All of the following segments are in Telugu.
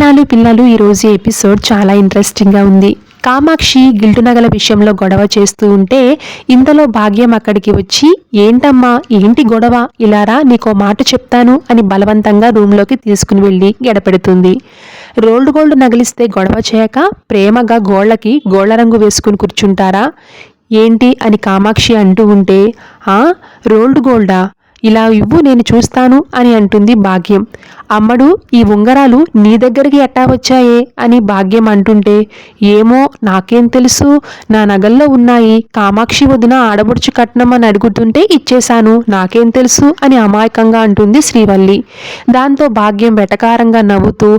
ఇల్లాలు పిల్లలు ఈరోజు ఎపిసోడ్ చాలా ఇంట్రెస్టింగ్గా ఉంది. కామాక్షి గిల్టు నగల విషయంలో గొడవ చేస్తూ ఉంటే ఇంతలో భాగ్యం అక్కడికి వచ్చి ఏంటమ్మా ఏంటి గొడవ? ఇలారా నీకో మాట చెప్తాను అని బలవంతంగా రూమ్లోకి తీసుకుని వెళ్ళి గడపెడుతుంది. రోల్డ్ గోల్డ్ నగిలిస్తే గొడవ చేయక ప్రేమగా గోళ్ళకి గోళ్ళ రంగు వేసుకుని కూర్చుంటారా? ఏంటి అని కామాక్షి అంటూ ఉంటే ఆ రోల్డ్ గోల్డా? ఇలా ఇవ్వు నేను చూస్తాను అని అంటుంది భాగ్యం. అమ్మడు ఈ ఉంగరాలు నీ దగ్గరికి ఎట్టా వచ్చాయే అని భాగ్యం అంటుంటే ఏమో నాకేం తెలుసు నా నగల్లో ఉన్నాయి కామాక్షి వదిన ఆడబుడుచు కట్నం అని అడుగుతుంటే ఇచ్చేశాను నాకేం తెలుసు అని అమాయకంగా అంటుంది శ్రీవల్లి. దాంతో భాగ్యం వెటకారంగా నవ్వుతూ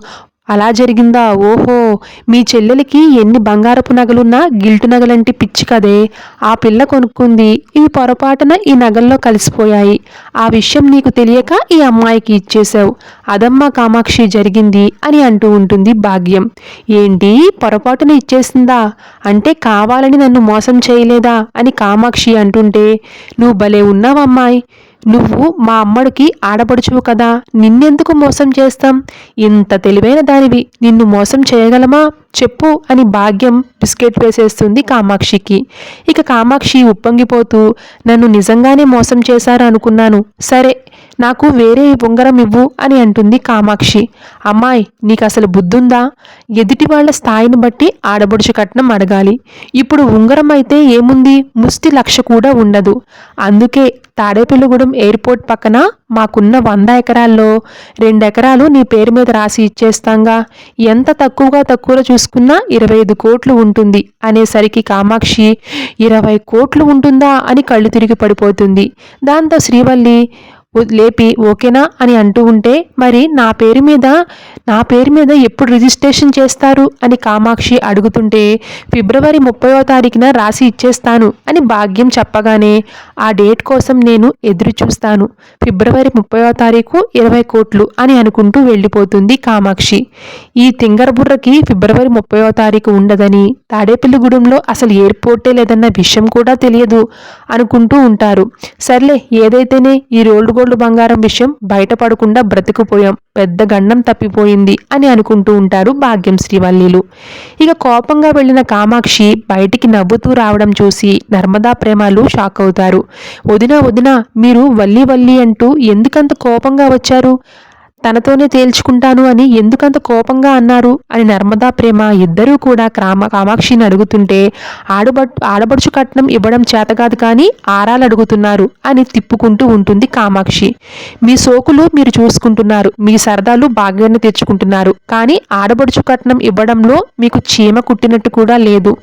అలా జరిగిందా? ఓహో మీ చెల్లెలికి ఎన్ని బంగారపు నగలున్నా గిల్టు నగలంటి పిచ్చి కదే. ఆ పిల్ల కొనుక్కుంది. ఇవి పొరపాటున ఈ నగల్లో కలిసిపోయాయి. ఆ విషయం నీకు తెలియక ఈ అమ్మాయికి ఇచ్చేశావు. అదమ్మా కామాక్షి జరిగింది అని అంటూ ఉంటుంది భాగ్యం. ఏంటి? పొరపాటున ఇచ్చేసిందా? అంటే కావాలని నన్ను మోసం చేయలేదా? అని కామాక్షి అంటుంటే నువ్వు భలే ఉన్నావమ్మాయి. నువ్వు మా అమ్మడికి ఆడపడుచువు కదా. నిన్నెందుకు మోసం చేస్తాం? ఇంత తెలివైన దానివి. నిన్ను మోసం చేయగలమా? చెప్పు అని భాగ్యం బిస్కెట్ వేసేస్తుంది కామాక్షికి. ఇక కామాక్షి ఉప్పొంగిపోతూ నన్ను నిజంగానే మోసం చేశారు అనుకున్నాను సరే నాకు వేరే ఉంగరం ఇవ్వు అని అంటుంది కామాక్షి. అమ్మాయి నీకు అసలు బుద్ధుందా? ఎదుటి వాళ్ళ స్థాయిని బట్టి ఆడబడుచు కట్నం అడగాలి. ఇప్పుడు ఉంగరం అయితే ఏముంది? ముష్టి లక్ష కూడా ఉండదు. అందుకే తాడేపల్లిగూడెం ఎయిర్పోర్ట్ పక్కన మాకున్న వంద ఎకరాల్లో రెండు ఎకరాలు నీ పేరు మీద రాసి ఇచ్చేస్తాంగా. ఎంత తక్కువగా తక్కువలో చూసుకున్నా ఇరవై ఐదు కోట్లు ఉంటుంది అనేసరికి కామాక్షి ఇరవై కోట్లు ఉంటుందా అని కళ్ళు తిరిగి పడిపోతుంది. దాంతో శ్రీవల్లి లేపి ఓకేనా అని అంటూ ఉంటే మరి నా పేరు మీద నా పేరు మీద ఎప్పుడు రిజిస్ట్రేషన్ చేస్తారు? అని కామాక్షి అడుగుతుంటే ఫిబ్రవరి ముప్పయో తారీఖున రాసి ఇచ్చేస్తాను అని భాగ్యం చెప్పగానే ఆ డేట్ కోసం నేను ఎదురు చూస్తాను. ఫిబ్రవరి ముప్పైవ తారీఖు ఇరవై కోట్లు అని అనుకుంటూ వెళ్ళిపోతుంది కామాక్షి. ఈ తింగరబుర్రకి ఫిబ్రవరి ముప్పైవ తారీఖు ఉండదని తాడేపల్లిగూడెంలో అసలు ఎయిర్పోర్టే లేదన్న విషయం కూడా తెలియదు అనుకుంటూ ఉంటారు. సర్లే ఏదైతేనే ఈ రోల్డ్ గోల్డ్ బంగారం విషయం బయటపడకుండా బ్రతికిపోయాం. పెద్ద గండం తప్పిపోయింది అని అనుకుంటూ ఉంటారు భాగ్యం శ్రీవల్లీలు. ఇక కోపంగా వెళ్ళిన కామాక్షి బయటికి నవ్వుతూ రావడం చూసి నర్మదా ప్రేమాలు షాక్ అవుతారు. వదినా వదినా మీరు వల్లి వల్లి అంటూ ఎందుకంత కోపంగా వచ్చారు? తనతోనే తేల్చుకుంటాను అని ఎందుకంత కోపంగా అన్నారు? అని నర్మదా ప్రేమ ఇద్దరూ కూడా క్రామ కామాక్షిని అడుగుతుంటే ఆడబట్ ఆడబడుచు కట్నం ఇవ్వడం చేతగాదు కానీ ఆరాలు అడుగుతున్నారు అని తిప్పుకుంటూ ఉంటుంది కామాక్షి. మీ సోకులు మీరు చూసుకుంటున్నారు మీ సరదాలు భాగ్యాన్ని తెచ్చుకుంటున్నారు కానీ ఆడబడుచు కట్నం ఇవ్వడంలో మీకు చీమ కుట్టినట్టు కూడా లేదు.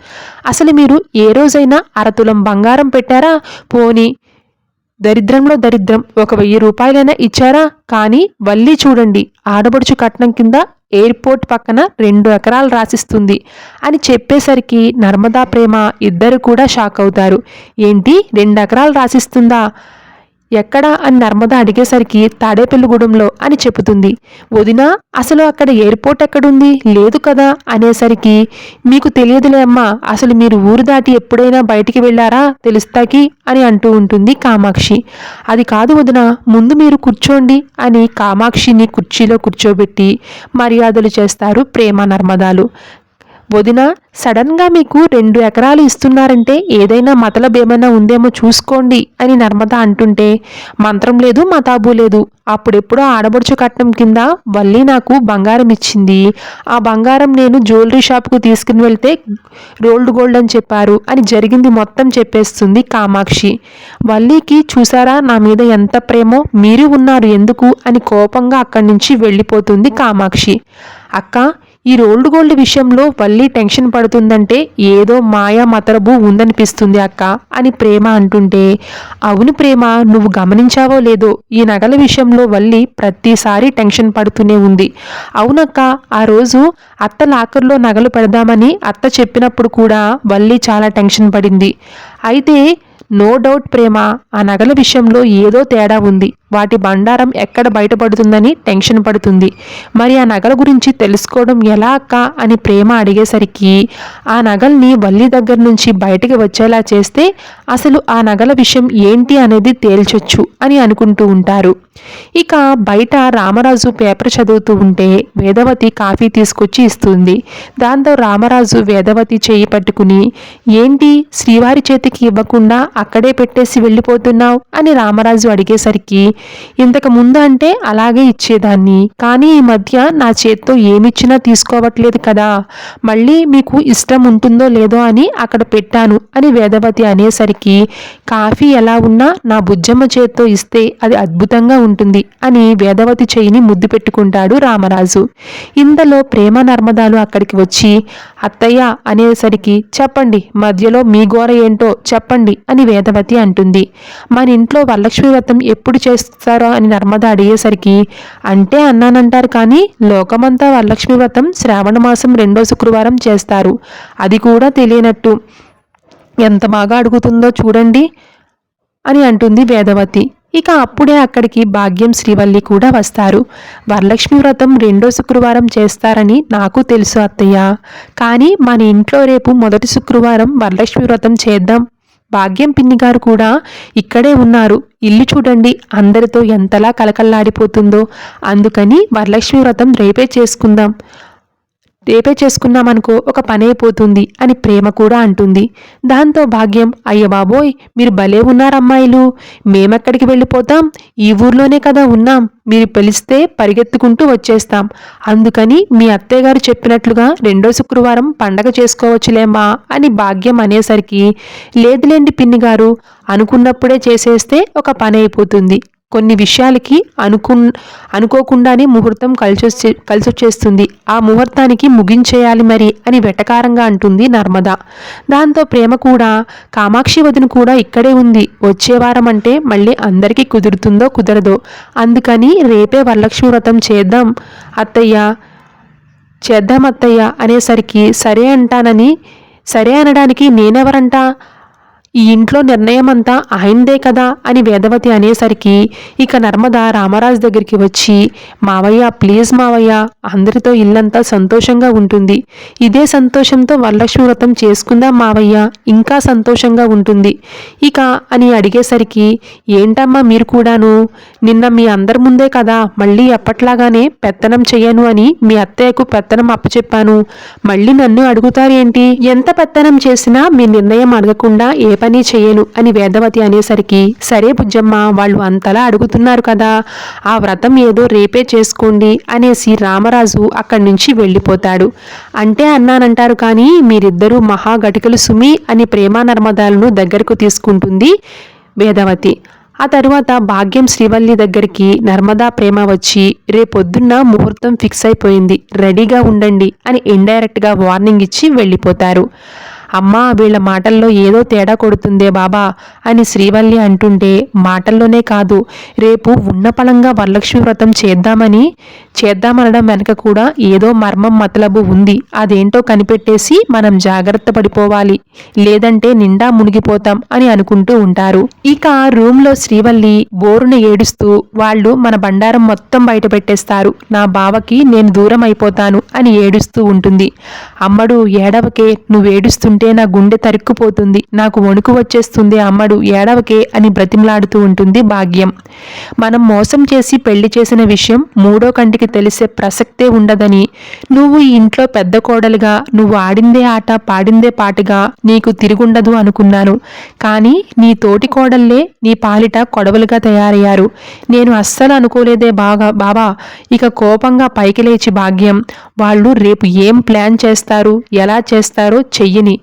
అసలు మీరు ఏ రోజైనా అరతులం బంగారం పెట్టారా? పోనీ దరిద్రంలో దరిద్రం. ఒక వెయ్యి రూపాయలైనా ఇచ్చారా? కానీ వల్లి చూడండి ఆడబడుచు కట్నం కింద ఎయిర్పోర్ట్ పక్కన రెండు ఎకరాలు రాసిస్తుంది అని చెప్పేసరికి నర్మదా ప్రేమ ఇద్దరు కూడా షాక్ అవుతారు. ఏంటి రెండు ఎకరాలు రాసిస్తుందా? ఎక్కడా అని నర్మద అడిగేసరికి తాడేపల్లిగూడెంలో అని చెబుతుంది. వదినా అసలు అక్కడ ఎయిర్పోర్ట్ ఎక్కడుంది? లేదు కదా అనేసరికి మీకు తెలియదులే అమ్మా అసలు మీరు ఊరు దాటి ఎప్పుడైనా బయటికి వెళ్ళారా? తెలుస్తాకి అని అంటూ ఉంటుంది కామాక్షి. అది కాదు వదిన ముందు మీరు కూర్చోండి అని కామాక్షిని కుర్చీలో కూర్చోబెట్టి మర్యాదలు చేస్తారు ప్రేమ నర్మదాలు. వదిన సడన్గా మీకు రెండు ఎకరాలు ఇస్తున్నారంటే ఏదైనా మతలబ్ ఏమైనా ఉందేమో చూసుకోండి అని నర్మద అంటుంటే మంత్రం లేదు మతాబు లేదు. అప్పుడెప్పుడో ఆడబడుచు కట్నం కింద వల్లి నాకు బంగారం ఇచ్చింది. ఆ బంగారం నేను జ్యువెలరీ షాప్కు తీసుకుని వెళ్తే రోల్డ్ గోల్డ్ అని చెప్పారు అని జరిగింది మొత్తం చెప్పేస్తుంది కామాక్షి. వల్లికి చూసారా నా మీద ఎంత ప్రేమో మీరు ఉన్నారు ఎందుకు అని కోపంగా అక్కడి నుంచి వెళ్ళిపోతుంది కామాక్షి. అక్క ఈ రోల్డ్ గోల్డ్ విషయంలో వల్లి టెన్షన్ పడుతుందంటే ఏదో మాయా మతరబు ఉందనిపిస్తుంది అక్క అని ప్రేమ అంటుంటే అవును ప్రేమ నువ్వు గమనించావో లేదో ఈ నగల విషయంలో వల్లి ప్రతిసారి టెన్షన్ పడుతూనే ఉంది. అవునక్క ఆ రోజు అత్త లాకర్లో నగలు పెడదామని అత్త చెప్పినప్పుడు కూడా వల్లి చాలా టెన్షన్ పడింది. అయితే నో డౌట్ ప్రేమ ఆ నగల విషయంలో ఏదో తేడా ఉంది. వాటి బండారం ఎక్కడ బయటపడుతుందని టెన్షన్ పడుతుంది. మరి ఆ నగల గురించి తెలుసుకోవడం ఎలా అక్క? అని ప్రేమ అడిగేసరికి ఆ నగల్ని వల్లి దగ్గర నుంచి బయటికి వచ్చేలా చేస్తే అసలు ఆ నగల విషయం ఏంటి అనేది తేల్చొచ్చు అని అనుకుంటూ ఉంటారు. ఇక బయట రామరాజు పేపర్ చదువుతూ ఉంటే వేదవతి కాఫీ తీసుకొచ్చి ఇస్తుంది. దాంతో రామరాజు వేదవతి చేయి పట్టుకుని ఏంటి శ్రీవారి చేతికి ఇవ్వకుండా అక్కడే పెట్టేసి వెళ్ళిపోతున్నావు? అని రామరాజు అడిగేసరికి ఇంతకు ముందు అంటే అలాగే ఇచ్చేదాన్ని కానీ ఈ మధ్య నా చేత్తో ఏమిచ్చినా తీసుకోవట్లేదు కదా. మళ్ళీ మీకు ఇష్టం ఉంటుందో లేదో అని అక్కడ పెట్టాను అని వేదవతి అనేసరికి కాఫీ ఎలా ఉన్నా నా బుజ్జమ్మ చేత్తో ఇస్తే అది అద్భుతంగా ఉంటుంది అని వేదవతి చేయిని ముద్దు పెట్టుకుంటాడు రామరాజు. ఇంతలో ప్రేమ నర్మదాలు అక్కడికి వచ్చి అత్తయ్య అనేసరికి చెప్పండి మధ్యలో మీ గోర ఏంటో చెప్పండి అని వేదవతి అంటుంది. మన ఇంట్లో వరలక్ష్మి వ్రతం ఎప్పుడు చేస్తారో? అని నర్మద అడిగేసరికి అంటే అన్నానంటారు కానీ లోకమంతా వరలక్ష్మి వ్రతం శ్రావణ మాసం రెండో శుక్రవారం చేస్తారు. అది కూడా తెలియనట్టు. ఎంత బాగా అడుగుతుందో చూడండి అని అంటుంది వేదవతి. ఇక అప్పుడే అక్కడికి భాగ్యం శ్రీవల్లి కూడా వస్తారు. వరలక్ష్మి వ్రతం రెండో శుక్రవారం చేస్తారని నాకు తెలుసు అత్తయ్య. కానీ మన ఇంట్లో రేపు మొదటి శుక్రవారం వరలక్ష్మి వ్రతం చేద్దాం. భాగ్యం పిన్ని గారు కూడా ఇక్కడే ఉన్నారు. ఇల్లు చూడండి అందరితో ఎంతలా కలకల్లాడిపోతుందో. అందుకని వరలక్ష్మి వ్రతం రేపే చేసుకుందాం. రేపే చేసుకున్నామనుకో ఒక పని అయిపోతుంది అని ప్రేమ కూడా అంటుంది. దాంతో భాగ్యం అయ్య బాబోయ్ మీరు భలే ఉన్నారమ్మాయిలు. మేమెక్కడికి వెళ్ళిపోతాం? ఈ ఊర్లోనే కదా ఉన్నాం. మీరు పిలిస్తే పరిగెత్తుకుంటూ వచ్చేస్తాం. అందుకని మీ అత్తయ్య గారు చెప్పినట్లుగా రెండో శుక్రవారం పండగ చేసుకోవచ్చులేమా అని భాగ్యం అనేసరికి లేదులేండి పిన్ని గారు అనుకున్నప్పుడే చేసేస్తే ఒక పని అయిపోతుంది కొన్ని విషయాలకి అనుకు అనుకోకుండానే ముహూర్తం కలిసొచ్చే కలిసొచ్చేస్తుంది. ఆ ముహూర్తానికి ముగించేయాలి మరి అని వెటకారంగా అంటుంది నర్మద. దాంతో ప్రేమ కూడా కామాక్షి వదిన కూడా ఇక్కడే ఉంది. వచ్చే వారం అంటే మళ్ళీ అందరికీ కుదురుతుందో కుదరదో. అందుకని రేపే వరలక్ష్మి వ్రతం చేద్దాం అత్తయ్య చేద్దాం అత్తయ్య అనేసరికి సరే అంటానని సరే అనడానికి నేనెవరంటా? ఈ ఇంట్లో నిర్ణయం అంతా ఆయనదే కదా అని వేదవతి అనేసరికి ఇక నర్మద రామరాజు దగ్గరికి వచ్చి మావయ్య ప్లీజ్ మావయ్య అందరితో ఇల్లంతా సంతోషంగా ఉంటుంది. ఇదే సంతోషంతో వరలక్ష్మి వ్రతం చేసుకుందాం మావయ్య ఇంకా సంతోషంగా ఉంటుంది ఇక అని అడిగేసరికి ఏంటమ్మా మీరు కూడాను? నిన్న మీ అందరి ముందే కదా మళ్ళీ ఎప్పట్లాగానే పెత్తనం చెయ్యను అని మీ అత్తయ్యకు పెత్తనం అప్పచెప్పాను. మళ్ళీ నన్ను అడుగుతారేంటి? ఎంత పెత్తనం చేసినా మీ నిర్ణయం అడగకుండా ఏ పని చేయను అని వేదవతి అనేసరికి సరే బుజ్జమ్మ వాళ్ళు అంతలా అడుగుతున్నారు కదా ఆ వ్రతం ఏదో రేపే చేసుకోండి అనేసి రామరాజు అక్కడి నుంచి వెళ్ళిపోతాడు. అంటే అన్నానంటారు కానీ మీరిద్దరూ మహాఘటికలు సుమి అని ప్రేమా నర్మదాలను దగ్గరకు తీసుకుంటుంది వేదవతి. ఆ తరువాత భాగ్యం శ్రీవల్లి దగ్గరికి నర్మదా ప్రేమ వచ్చి రేపొద్దున్న ముహూర్తం ఫిక్స్ అయిపోయింది రెడీగా ఉండండి అని ఇండైరెక్ట్గా వార్నింగ్ ఇచ్చి వెళ్ళిపోతారు. అమ్మా వీళ్ళ మాటల్లో ఏదో తేడా కొడుతుందే బాబా అని శ్రీవల్లి అంటుంటే మాటల్లోనే కాదు రేపు ఉన్నపళంగా వరలక్ష్మి వ్రతం చేద్దామని చేద్దామనడం వెనక కూడా ఏదో మర్మం మతలబు ఉంది. అదేంటో కనిపెట్టేసి మనం జాగ్రత్త పడిపోవాలి. లేదంటే నిండా మునిగిపోతాం అని అనుకుంటూ ఉంటారు. ఇక రూమ్లో శ్రీవల్లి బోరున ఏడుస్తూ వాళ్ళు మన బండారం మొత్తం బయట పెట్టేస్తారు. నా బావకి నేను దూరం అయిపోతాను అని ఏడుస్తూ ఉంటుంది. అమ్మడు ఏడవకే నువ్వేడుస్తుంటే ఉంటే నా గుండె తరుక్కుపోతుంది. నాకు వణుకు వచ్చేస్తుంది అమ్మడు ఏడవకే అని బ్రతిమలాడుతూ ఉంటుంది భాగ్యం. మనం మోసం చేసి పెళ్ళి చేసిన విషయం మూడో కంటికి తెలిసే ప్రసక్తే ఉండదని నువ్వు ఈ ఇంట్లో పెద్ద కోడలుగా నువ్వు ఆడిందే ఆట పాడిందే పాటగా నీకు తిరుగుండదు అనుకున్నాను. కానీ నీ తోటి కోడల్లే నీ పాలిట కొడవలుగా తయారయ్యారు. నేను అస్సలు అనుకోలేదే బాగా బాబా ఇక కోపంగా పైకి లేచి భాగ్యం. వాళ్ళు రేపు ఏం ప్లాన్ చేస్తారు ఎలా చేస్తారో చెయ్యని.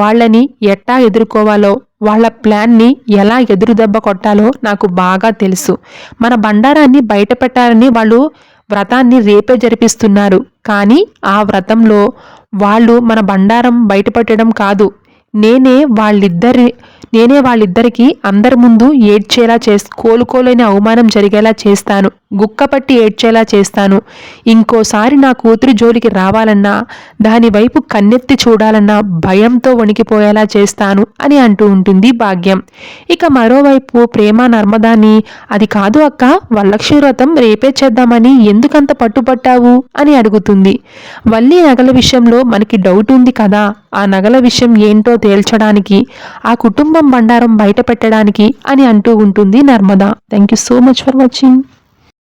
వాళ్ళని ఎట్టా ఎదుర్కోవాలో వాళ్ళ ప్లాన్ని ఎలా ఎదురుదెబ్బ కొట్టాలో నాకు బాగా తెలుసు. మన బండారాన్ని బయట పెట్టాలని వాళ్ళు వ్రతాన్ని రేపే జరిపిస్తున్నారు. కానీ ఆ వ్రతంలో వాళ్ళు మన బండారం బయటపెట్టడం కాదు. నేనే వాళ్ళిద్దరి నేనే వాళ్ళిద్దరికీ అందరి ముందు ఏడ్చేలా చేస్ కోలుకోలేని అవమానం జరిగేలా చేస్తాను. గుక్కపట్టి ఏడ్చేలా చేస్తాను. ఇంకోసారి నా కూతురు జోలికి రావాలన్నా దానివైపు కన్నెత్తి చూడాలన్నా భయంతో వణికిపోయేలా చేస్తాను అని అంటూ ఉంటుంది భాగ్యం. ఇక మరోవైపు ప్రేమ నర్మదాని అది కాదు అక్క వరలక్ష్మి వ్రతం రేపే చేద్దామని ఎందుకంత పట్టుపట్టావు? అని అడుగుతుంది. వల్లి నగల విషయంలో మనకి డౌట్ ఉంది కదా? ఆ నగల విషయం ఏంటో తేల్చడానికి ఆ కుటుంబం బండారం బయట పెట్టడానికి అని అంటూ ఉంటుంది Narmada. Thank you so much for watching